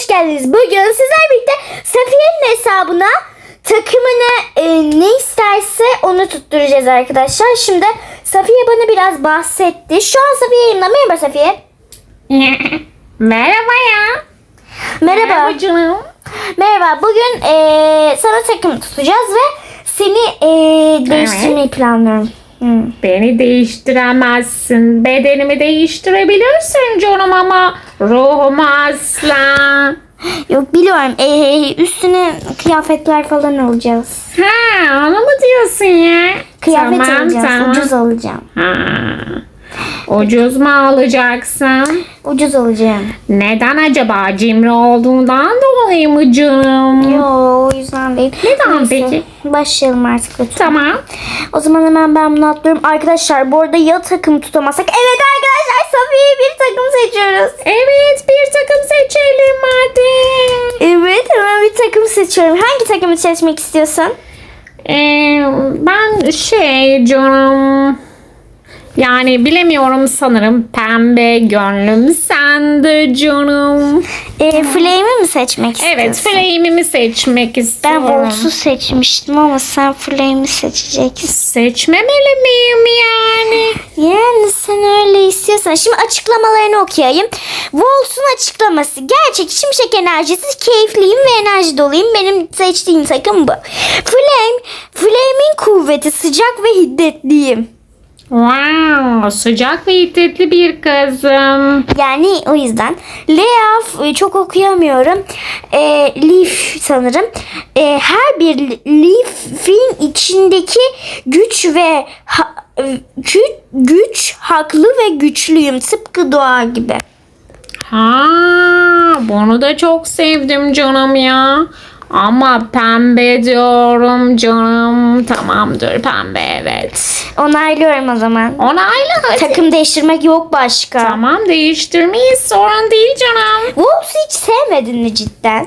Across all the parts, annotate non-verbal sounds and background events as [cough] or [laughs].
hoş geldiniz. Bugün sizler birlikte Safiye'nin hesabına takımını e, ne isterse onu tutturacağız arkadaşlar. Şimdi Safiye bana biraz bahsetti. Şu an Safiye yayında. Merhaba Safiye. [laughs] Merhaba ya. Merhaba. canım. Merhaba. Bugün e, sana takım tutacağız ve seni e, değiştirmeyi planlıyorum. Hmm. Beni değiştiremezsin. Bedenimi değiştirebilirsin canım ama ruhumu asla. [gasps] Yok biliyorum. E, üstüne kıyafetler falan alacağız. Ha, onu mu diyorsun ya? Kıyafet tamam, alacağız. Tamam. Ucuz alacağım. Ha. Ucuz mu alacaksın? Ucuz alacağım. Neden acaba? Cimri olduğundan dolayı mı canım? Yo o yüzden değil. Neden Neyse, peki? Başlayalım artık lütfen. Tamam. O zaman hemen ben bunu atlıyorum. Arkadaşlar bu arada ya takım tutamazsak. Evet arkadaşlar Safiye'ye bir takım seçiyoruz. Evet bir takım seçelim hadi. Evet hemen bir takım seçiyorum. Hangi takımı seçmek istiyorsun? Ee, ben şey canım yani bilemiyorum sanırım pembe gönlüm sende canım. Ee, Flame'i mi seçmek istiyorsun? Evet flame'imi seçmek Ben istiyorum. Volts'u seçmiştim ama sen Flame'i seçeceksin. Seçmemeli miyim yani? Yani sen öyle istiyorsan. Şimdi açıklamalarını okuyayım. Volts'un açıklaması. Gerçek şimşek enerjisi keyifliyim ve enerji doluyum. Benim seçtiğim takım bu. Flame, Flame'in kuvveti sıcak ve hiddetliyim. Wow sıcak ve hiddetli bir kızım. Yani o yüzden. Leaf e, çok okuyamıyorum. E, leaf sanırım. E, her bir leaf'in içindeki güç ve ha- güç, güç haklı ve güçlüyüm. Tıpkı doğa gibi. Ha, bunu da çok sevdim canım ya. Ama pembe diyorum canım. Tamamdır pembe evet. Onaylıyorum o zaman. Onayla hadi. Takım değiştirmek yok başka. Tamam değiştirmeyiz sorun değil canım. Wolves'u hiç sevmedin mi cidden?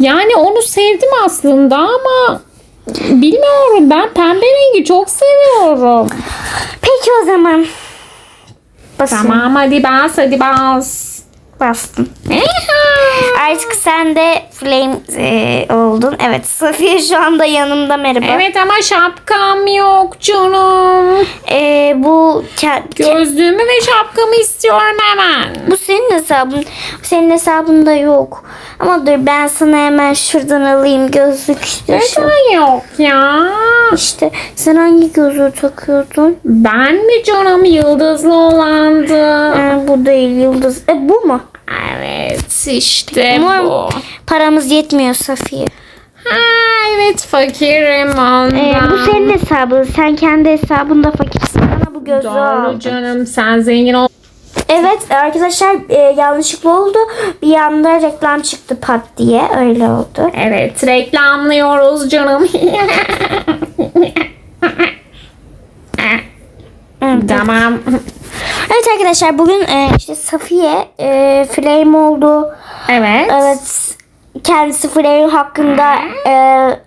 Yani onu sevdim aslında ama bilmiyorum ben pembe rengi çok seviyorum. Peki o zaman. Basıyorum. Tamam hadi bas hadi bas. Bastım. Artık sen de flame e, oldun. Evet Safiye şu anda yanımda merhaba. Evet ama şapkam yok canım. E, bu Gözlüğümü ve şapkamı istiyorum hemen. bu senin hesabın. Senin hesabında yok. Ama dur ben sana hemen şuradan alayım gözlük işte. Neden yok ya? İşte sen hangi gözlüğü takıyordun? Ben mi canım yıldızlı olandı? E, bu değil yıldız. E, bu mu? Evet işte Umarım bu. paramız yetmiyor Safiye. Ha, evet fakirim ondan. Ee, bu senin hesabın. Sen kendi hesabında fakirsin. Bana bu gözlüğü Doğru al. canım sen zengin ol. Evet arkadaşlar e, yanlışlıkla oldu. Bir anda reklam çıktı pat diye. Öyle oldu. Evet reklamlıyoruz canım. [laughs] Tamam. Evet arkadaşlar bugün e, işte Safiye e, Flame oldu. Evet. Evet kendisi Flame hakkında e,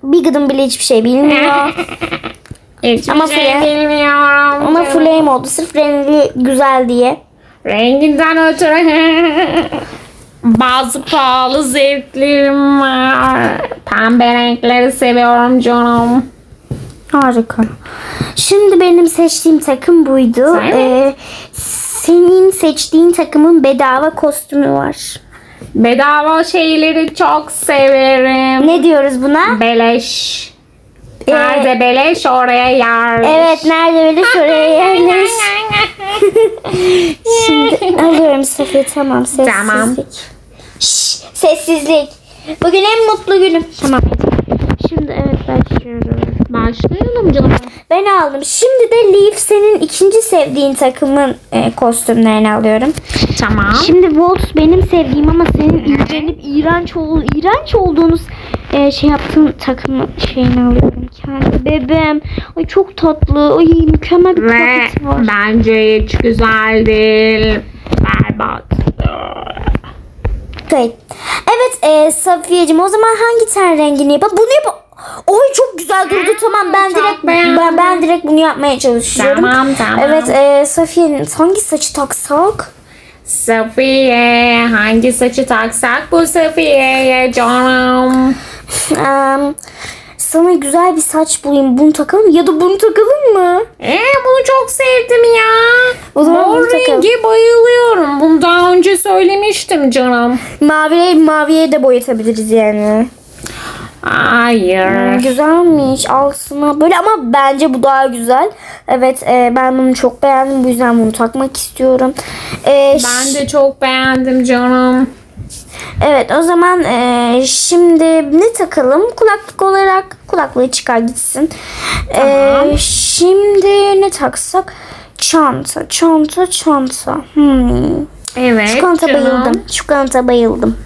bir gıdım bile hiçbir şey bilmiyor. [laughs] Hiçbir Ama şey Fle- bilmiyorum. Ama. Flame oldu sırf rengi güzel diye. Renginden ötürü [laughs] bazı pahalı zevklerim var. Pembe renkleri seviyorum canım. Harika. Şimdi benim seçtiğim takım buydu. Sen? Ee, senin seçtiğin takımın bedava kostümü var. Bedava şeyleri çok severim. Ne diyoruz buna? Beleş. Ee, Nerede beleş oraya yer. Evet nerede böyle şuraya yerleş. Şimdi alıyorum Safiye tamam sessizlik. Tamam. Şşş, sessizlik. Bugün en mutlu günüm. Tamam. Şimdi evet başlıyorum. Başlayalım canım. Ben aldım. Şimdi de Leaf senin ikinci sevdiğin takımın e, kostümlerini alıyorum. Tamam. Şimdi Volt benim sevdiğim ama senin iğrenip iğrenç, ol, iğrenç olduğunuz e, şey yaptığın takımın şeyini alıyorum kendi bebeğim. Ay çok tatlı. Ay mükemmel bir Ve var. bence hiç güzel değil. Berbat. Okay. Evet e, Safiyeciğim o zaman hangi ten rengini yapalım? Bunu yap. Oy çok güzel durdu tamam ben direkt ben, ben direkt bunu yapmaya çalışıyorum. Tamam, tamam. Evet e, Safiye'nin hangi saçı taksak? Safiye hangi saçı taksak bu Safiye'ye canım? Em, sana güzel bir saç bulayım. Bunu takalım ya da bunu takalım mı? Ee, bunu çok sevdim ya. O zaman Mor bunu takalım. rengi bayılıyorum. Bunu daha önce söylemiştim canım. Maviye, maviye de boyatabiliriz yani. Hayır. Güzelmiş alsına böyle ama bence bu daha güzel. Evet e, ben bunu çok beğendim bu yüzden bunu takmak istiyorum. E, Ben de çok beğendim canım. Evet o zaman e, şimdi ne takalım? Kulaklık olarak kulaklığı çıkar gitsin. E, şimdi ne taksak? Çanta, çanta, çanta. Hmm. Evet Çikolata canım. bayıldım. Çikolata bayıldım.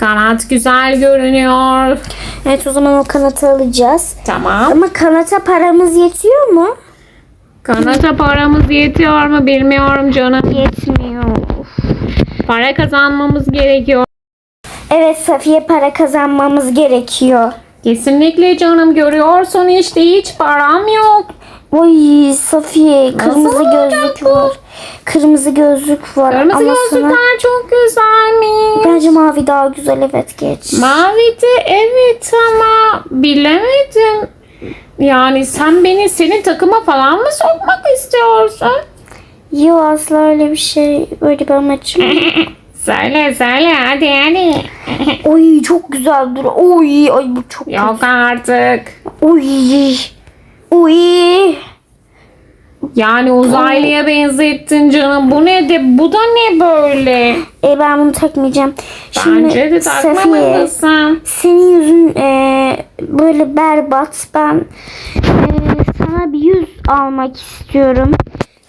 Kanat güzel görünüyor. Evet o zaman o kanatı alacağız. Tamam. Ama kanata paramız yetiyor mu? Kanata paramız yetiyor mu bilmiyorum canım. Yetmiyor. Para kazanmamız gerekiyor. Evet Safiye para kazanmamız gerekiyor. Kesinlikle canım görüyorsun işte hiç param yok. Oy Safiye kırmızı gözlük bu? var. Kırmızı gözlük var. Kırmızı ama gözlükler sana- çok güzelmiş. Bence mavi daha güzel evet geç. Mavi de evet ama bilemedim. Yani sen beni senin takıma falan mı sokmak istiyorsun? Yo asla öyle bir şey öyle bir amacım. yok. [laughs] söyle söyle hadi hadi. Oy çok güzel dur. Oy ay bu çok Yok artık. Oy. Oy. Yani uzaylıya benzettin canım. Bu ne de bu da ne böyle? E ben bunu takmayacağım. Şimdi Bence de takmamalısın. senin yüzün e, böyle berbat. Ben e, sana bir yüz almak istiyorum.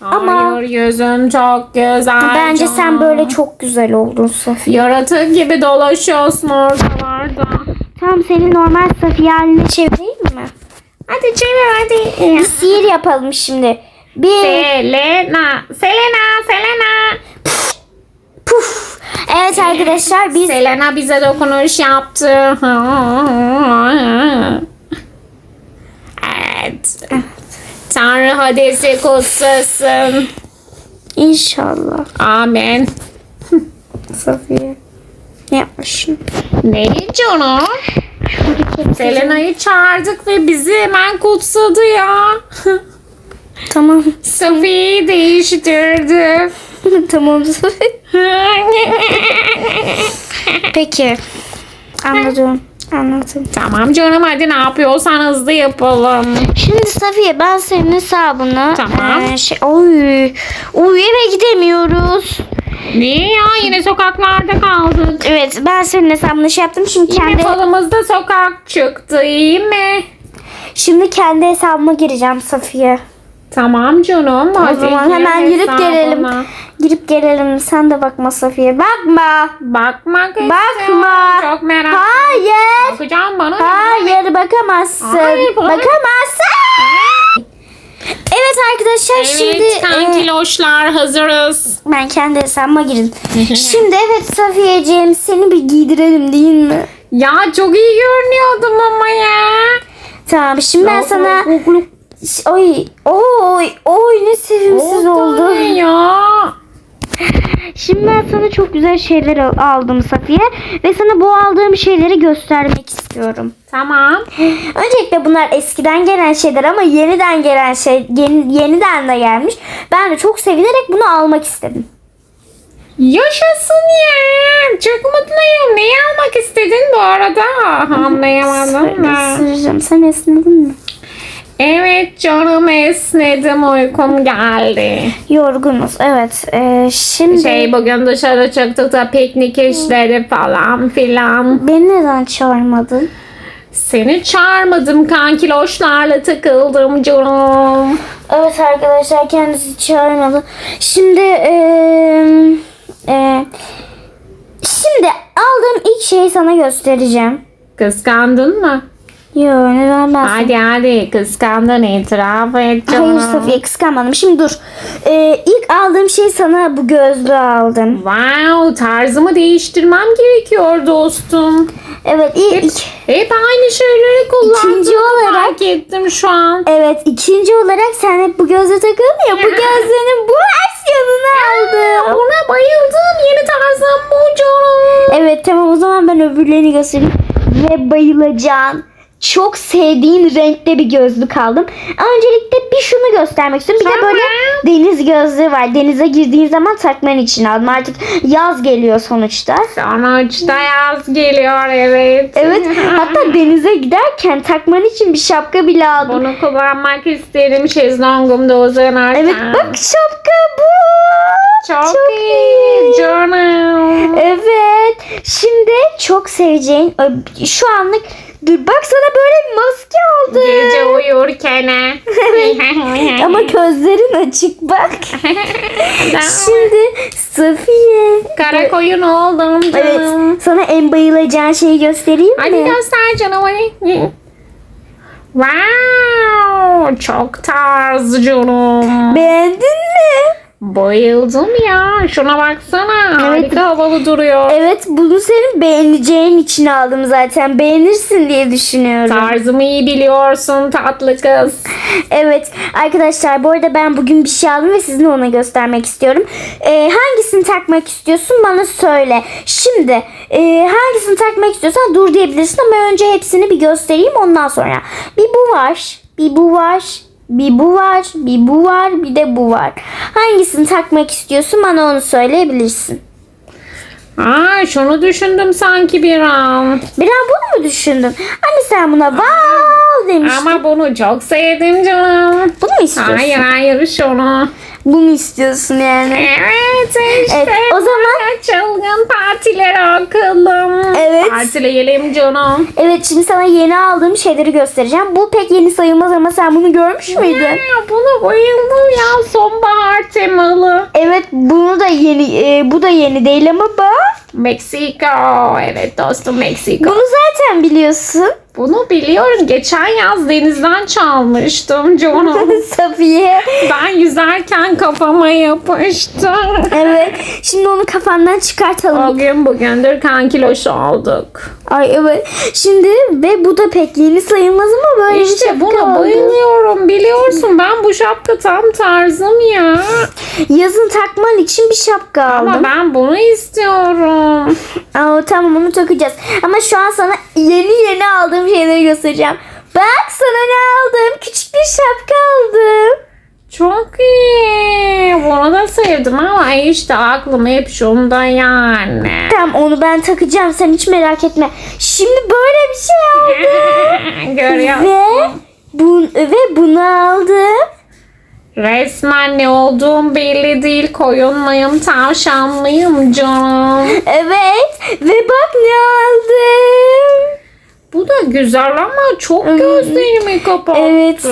Ama- Hayır yüzün çok güzel. Bence sen canım. böyle çok güzel oldun Safiye. Yaratık gibi dolaşıyorsun ortalarda. Tamam seni normal Safiye haline çevireyim mi? Hadi çevir hadi. Bir sihir yapalım şimdi. Bir Selena, Selena, Selena. puf. Evet arkadaşlar biz Selena bize dokunuş yaptı. Evet. Tanrı hadesi kutsasın. inşallah Amen. Safiye. Ne yapmışım? Ne canım? Selena'yı çağırdık ve bizi hemen kutsadı ya. Tamam. Sophie'yi değiştirdi. [laughs] tamam. [laughs] Peki. Anladım. Anladım. tamam canım hadi ne yapıyorsan hızlı yapalım. Şimdi Safiye ben senin hesabını Tamam. eee, şey, oy, oy eve gidemiyoruz. Niye ya yine sokaklarda kaldık. Evet ben senin hesabını şey yaptım. Şimdi Yine kendi falımızda sokak çıktı iyi mi? şimdi kendi hesabıma gireceğim Safiye. Tamam canım. O zaman hemen girip gelelim. Girip gelelim. Sen de bakma Safiye. Bakma. Bakmak istiyorum. Bakma. Çok merak Hayır. Bakacağım bana. Hayır bakamazsın. Hayır, bana- bakamazsın. Evet arkadaşlar Evet şimdi e, kankiloşlar hazırız. ben kendi hesabıma girin. [laughs] şimdi evet Safiyeciğim seni bir giydirelim değil mi? Ya çok iyi görünüyordum ama ya. Tamam şimdi ben sana oy oy oy ne sevimsiz oldu. Ne ya? Şimdi ben sana çok güzel şeyler al- aldım Safiye ve sana bu aldığım şeyleri göstermek istiyorum. Tamam. Öncelikle bunlar eskiden gelen şeyler ama yeniden gelen şey yeni, yeniden de gelmiş. Ben de çok sevinerek bunu almak istedim. Yaşasın ya. Çok mutluyum. Neyi almak istedin bu arada? [laughs] Anlayamadım da. Sırrım sen esnedin mi? Evet canım esnedim uykum geldi. Yorgunuz evet. Ee, şimdi Şey bugün dışarı çıktık da piknik işleri falan filan. beni neden çağırmadın? Seni çağırmadım kankiloşlarla takıldım canım. Evet arkadaşlar kendisi çağırmadı. Şimdi eee, eee, şimdi aldığım ilk şeyi sana göstereceğim. Kıskandın mı? Yo neden ben Hadi hadi kıskandın itiraf et canım. Hayır Safiye kıskanmadım. Şimdi dur. Ee, ilk aldığım şey sana bu gözlüğü aldım. Wow tarzımı değiştirmem gerekiyor dostum. Evet ilk, Hep aynı şeyleri kullandığımı İkinci olarak- fark ettim şu an. evet ikinci olarak sen hep bu gözlüğü takıyorsun ya bu [laughs] gözlüğünün bu versiyonunu aldım. Buna bayıldım ben öbürlerini göstereyim. Ve bayılacağın çok sevdiğin renkte bir gözlük aldım. Öncelikle bir şunu göstermek istiyorum. Bir de böyle deniz gözlüğü var. Denize girdiğin zaman takman için aldım. Artık yaz geliyor sonuçta. Sonuçta yaz geliyor evet. Evet hatta [laughs] denize giderken takman için bir şapka bile aldım. Bunu kullanmak isterim şezlongumda uzanırken. Evet bak şapka bu. Çok, iyi canım. Evet. Şimdi çok seveceğin şu anlık dur bak sana böyle bir maske aldım. Gece uyurken. [laughs] Ama gözlerin açık bak. [laughs] Şimdi Safiye. Kara koyun oldum canım. Evet. Sana en bayılacağın şeyi göstereyim Hadi mi? göster canım hadi. Wow, çok tarz canım. Beğendin mi? Bayıldım ya. Şuna baksana. Harika havalı duruyor. Evet bunu senin beğeneceğin için aldım zaten. Beğenirsin diye düşünüyorum. Tarzımı iyi biliyorsun tatlı kız. [laughs] Evet arkadaşlar bu arada ben bugün bir şey aldım ve sizinle ona göstermek istiyorum. Ee, hangisini takmak istiyorsun bana söyle. Şimdi e, hangisini takmak istiyorsan dur diyebilirsin ama önce hepsini bir göstereyim ondan sonra. Bir bu var, bir bu var, bir bu var, bir bu var, bir de bu var. Hangisini takmak istiyorsun bana onu söyleyebilirsin. Aa, şunu düşündüm sanki bir an. Bir an bunu mu düşündün? Hani sen buna wow demiştin. Ama bunu çok sevdim canım. Bunu mu istiyorsun? Hayır hayır şunu. Bunu istiyorsun yani. Evet işte. Evet, o zaman- Çılgın partilere akıllım. Evet. Partileyelim canım. Evet şimdi sana yeni aldığım şeyleri göstereceğim. Bu pek yeni sayılmaz ama sen bunu görmüş müydün? Ya, buna bayıldım ya. Sonbahar temalı. Evet bunu da yeni e, bu da yeni değil ama bak. Meksiko. Evet dostum Meksiko. Bunu zaten biliyorsun. Bunu biliyorum. Geçen yaz denizden çalmıştım canım. [laughs] Safiye. ben yüzerken kafama yapıştı. Evet. Şimdi onu kafandan çıkartalım. O gün bugündür kan kilosu olduk. Ay evet. Şimdi ve bu da pek yeni sayılmaz ama böyle bir İşte şapka buna aldım. bayılıyorum. Biliyorsun ben bu şapka tam tarzım ya. Yazın takman için bir şapka aldım. Ama ben bunu istiyorum. [laughs] Aa, tamam onu takacağız. Ama şu an sana yeni yeni aldığım şeyleri göstereceğim. Bak sana ne aldım? Küçük bir şapka aldım. Çok iyi. Bunu da sevdim ama işte aklım hep şunda yani. Tamam onu ben takacağım. Sen hiç merak etme. Şimdi böyle bir şey aldım. [laughs] Görüyor ve bu ve bunu aldım. Resmen ne olduğum belli değil. Koyun muyum, tavşan mıyım canım? Evet ve bak ne aldım. Bu da güzel ama çok gözlerimi kapattı. Evet.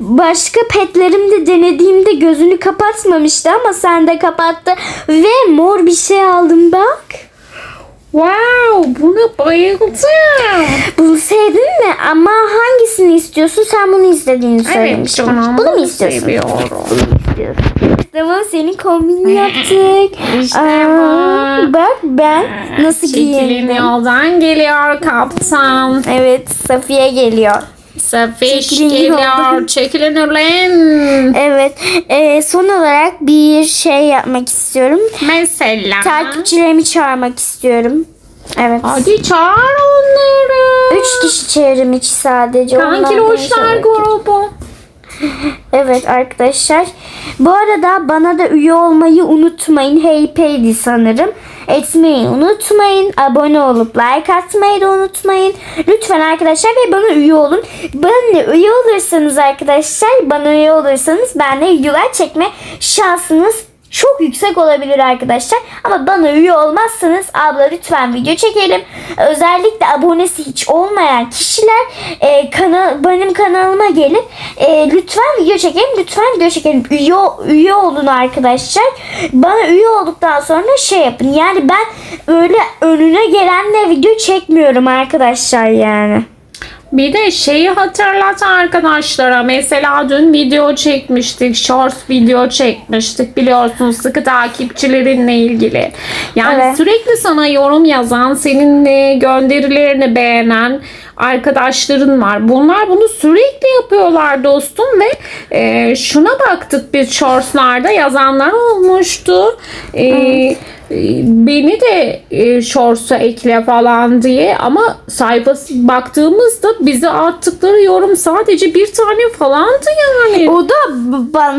Başka petlerimde denediğimde gözünü kapatmamıştı ama sen de kapattı. Ve mor bir şey aldım bak. Wow, buna bayıldım. Bunu sevdin mi? Ama hangisini istiyorsun? Sen bunu istediğini söylemiştin. canım. bunu mu istiyorsun? Seviyorum. Tamam senin kombini yaptık. İşte bu. Bak ben nasıl Çekilin giyindim. yoldan geliyor kaptan. Evet Safiye geliyor. Safiş Çekilin geliyor. Çekilin ulan. Evet e, son olarak bir şey yapmak istiyorum. Mesela. Takipçilerimi çağırmak istiyorum. Evet. Hadi çağır onları. Üç kişi çevrim içi sadece. Kanki hoşlar grubu. [laughs] Evet arkadaşlar. Bu arada bana da üye olmayı unutmayın. HeyPay'di sanırım. Etmeyi unutmayın. Abone olup like atmayı da unutmayın. Lütfen arkadaşlar ve bana üye olun. Bana üye olursanız arkadaşlar bana üye olursanız ben de videolar çekme şansınız çok yüksek olabilir arkadaşlar. Ama bana üye olmazsanız abla lütfen video çekelim. Özellikle abonesi hiç olmayan kişiler e, kanal, benim kanalıma gelip e, lütfen video çekelim. Lütfen video çekelim. Üye, üye olun arkadaşlar. Bana üye olduktan sonra şey yapın. Yani ben öyle önüne gelenle video çekmiyorum arkadaşlar yani. Bir de şeyi hatırlat arkadaşlara. Mesela dün video çekmiştik. Shorts video çekmiştik. Biliyorsunuz sıkı takipçilerinle ilgili. Yani Evet. sürekli sana yorum yazan, senin gönderilerini beğenen arkadaşların var. Bunlar bunu sürekli yapıyorlar dostum ve e, şuna baktık biz shortslarda yazanlar olmuştu. E, e, beni de e, Shorts'a ekle falan diye ama sayfası baktığımızda bize attıkları yorum sadece bir tane falandı yani. O da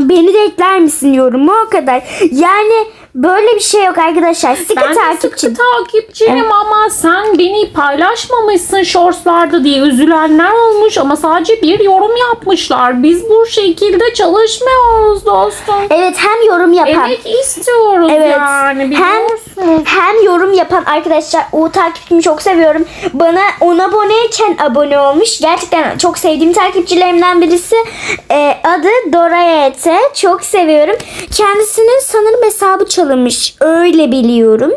beni de ekler misin yorumu o kadar. Yani böyle bir şey yok arkadaşlar. Sıkı Ben takipçi. sıkı takipçinim ama sen beni paylaşmamışsın shortslarda diye üzülenler olmuş ama sadece bir yorum yapmışlar. Biz bu şekilde çalışmıyoruz dostum. Evet hem yorum yapan. Emek istiyoruz Evet. yani Hem hem yorum yapan arkadaşlar o takipçimi çok seviyorum. Bana 10 aboneyken abone olmuş. Gerçekten çok sevdiğim takipçilerimden birisi. Ee, adı Dorayete. Çok seviyorum. Kendisinin sanırım hesabı çalınmış. Öyle biliyorum.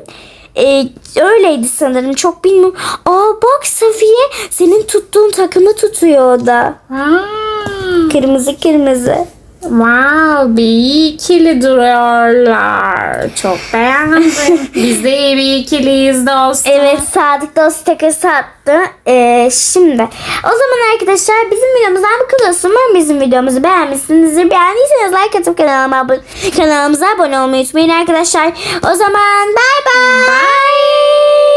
Ee, öyleydi sanırım. Çok bilmiyorum. Aa bak Safiye senin tuttuğun takımı tutuyor o da. Ha. Kırmızı kırmızı. Wow, bir ikili duruyorlar. Çok beğendim. [laughs] Biz de iyi bir ikiliyiz dostum. Evet Sadık dost takası attı. Ee, şimdi o zaman arkadaşlar bizim videomuzdan bu kadar. Umarım bizim videomuzu beğenmişsinizdir. Beğendiyseniz like atıp kanalıma abone, kanalımıza abone olmayı unutmayın arkadaşlar. O zaman bay bay.